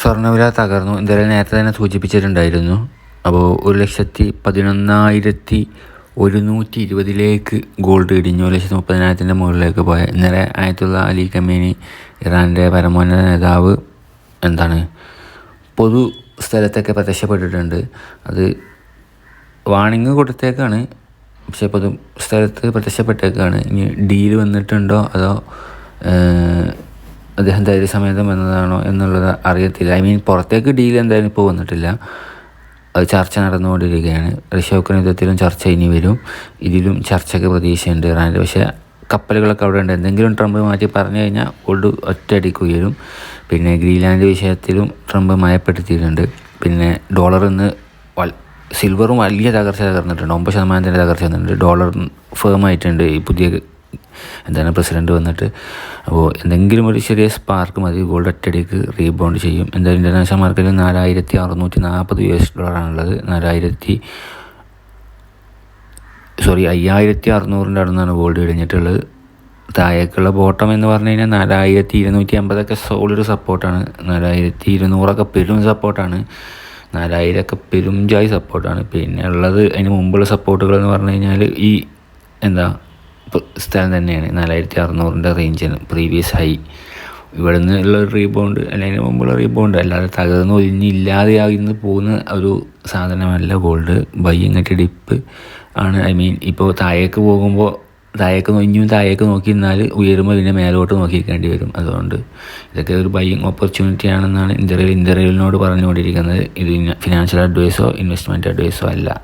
സ്വർണവില തകർന്നു. എന്തായാലും നേരത്തെ തന്നെ സൂചിപ്പിച്ചിട്ടുണ്ടായിരുന്നു. അപ്പോൾ ഒരു ലക്ഷത്തി പതിനൊന്നായിരത്തി ഒരുന്നൂറ്റി ഇരുപതിലേക്ക് ഗോൾഡ് ഇടിഞ്ഞു. ഒരു ലക്ഷത്തി മുപ്പതിനായിരത്തിന്റെ മുകളിലേക്ക് പോയ. ഇന്നലെ ആയത്തുള്ള അലി കമ്മീനി ഇറാന്റെ പരമോന്നത നേതാവ് എന്താണ് പൊതു സ്ഥലത്തൊക്കെ പ്രത്യക്ഷപ്പെട്ടിട്ടുണ്ട്. അത് വാണിംഗ് കൊടുത്തേക്കാണ്. പക്ഷെ പൊതു സ്ഥലത്ത് പ്രത്യക്ഷപ്പെട്ടേക്കാണ്. ഇനി ഡീൽ വന്നിട്ടുണ്ടോ അതോ അദ്ദേഹം ധൈര്യസമേതം വന്നതാണോ എന്നുള്ളത് അറിയത്തില്ല. ഐ മീൻ പുറത്തേക്ക് ഡീൽ എന്തായാലും ഇപ്പോൾ വന്നിട്ടില്ല. അത് ചർച്ച നടന്നുകൊണ്ടിരിക്കുകയാണ്. ഉക്രൈൻ യുദ്ധത്തിലും ചർച്ച ഇനി വരും. ഇതിലും ചർച്ചയ്ക്ക് പ്രതീക്ഷയുണ്ട് ഇറാനിൽ പക്ഷേ കപ്പലുകളൊക്കെ അവിടെ ഉണ്ട്. എന്തെങ്കിലും ട്രംപ് മാറ്റി പറഞ്ഞു കഴിഞ്ഞാൽ ഗോൾഡ് ഒറ്റയടിക്ക് ഉയരും. പിന്നെ ഗ്രീൻലാൻഡ് വിഷയത്തിലും ട്രംപ് മയപ്പെടുത്തിയിട്ടുണ്ട്. പിന്നെ ഡോളർ ഇന്ന് സിൽവറും വലിയ തകർച്ച തകർന്നിട്ടുണ്ട്. ഒമ്പത് ശതമാനത്തിന്റെ തകർച്ച വന്നിട്ടുണ്ട്. ഡോളർ ഫേം ആയിട്ടുണ്ട്. ഈ പുതിയ എന്താണ് പ്രസിഡന്റ് വന്നിട്ട് അപ്പോൾ എന്തെങ്കിലും ഒരു ചെറിയ സ്പാർക്ക് മതി ഗോൾഡ് ഒറ്റയടിക്ക് റീബൗണ്ട് ചെയ്യും. എന്തായാലും ഇന്റർനാഷണൽ മാർക്കറ്റിൽ നാലായിരത്തി അറുന്നൂറ്റി നാൽപ്പത് യു എസ് ഡോളറാണുള്ളത് നാലായിരത്തി സോറി അയ്യായിരത്തി അറുന്നൂറിന്റെ അടുന്നാണ് ഗോൾഡ് ഇടിഞ്ഞിട്ടുള്ളത്. താഴേക്കുള്ള ബോട്ടം എന്ന് പറഞ്ഞു കഴിഞ്ഞാൽ നാലായിരത്തി ഇരുന്നൂറ്റി അമ്പതൊക്കെ സോളിഡ് സപ്പോർട്ടാണ് നാലായിരത്തി ഇരുന്നൂറൊക്കെ പെരും സപ്പോർട്ടാണ് നാലായിരമൊക്കെ പെരും ജായ് സപ്പോർട്ടാണ് പിന്നെ ഉള്ളത് അതിന് മുമ്പുള്ള സപ്പോർട്ടുകൾ എന്ന് പറഞ്ഞു കഴിഞ്ഞാൽ ഈ എന്താ സ്ഥലം തന്നെയാണ്. നാലായിരത്തി അറുന്നൂറിന്റെ റേഞ്ചാണ് പ്രീവിയസ് ഹൈ ഇവിടെ നിന്നുള്ള റീബൗണ്ട് അല്ലെങ്കിൽ മുമ്പുള്ള റീബൗണ്ട് അല്ലാതെ തകർന്ന് ഒഴിഞ്ഞ് ഇല്ലാതെയാകുന്ന പോകുന്ന ഒരു സാധനമല്ല ഗോൾഡ് ബൈ ഇങ്ങോട്ട് ഡിപ്പ് ആണ്. ഐ മീൻ ഇപ്പോൾ താഴേക്ക് പോകുമ്പോൾ താഴേക്ക് ഇനിയും താഴേക്ക് നോക്കി നിന്നാൽ ഉയരുമ്പോൾ പിന്നെ മേലോട്ട് നോക്കിക്കേണ്ടി വരും. അതുകൊണ്ട് ഇതൊക്കെ ഒരു ബൈയിങ് ഓപ്പർച്യൂണിറ്റി ആണെന്നാണ് ഇന്ത്യയിൽ ഇന്റർവ്യൂവിനോട് പറഞ്ഞുകൊണ്ടിരിക്കുന്നത്. ഇത് ഫിനാൻഷ്യൽ അഡ്വൈസോ ഇൻവെസ്റ്റ്മെന്റ് അഡ്വൈസോ അല്ല.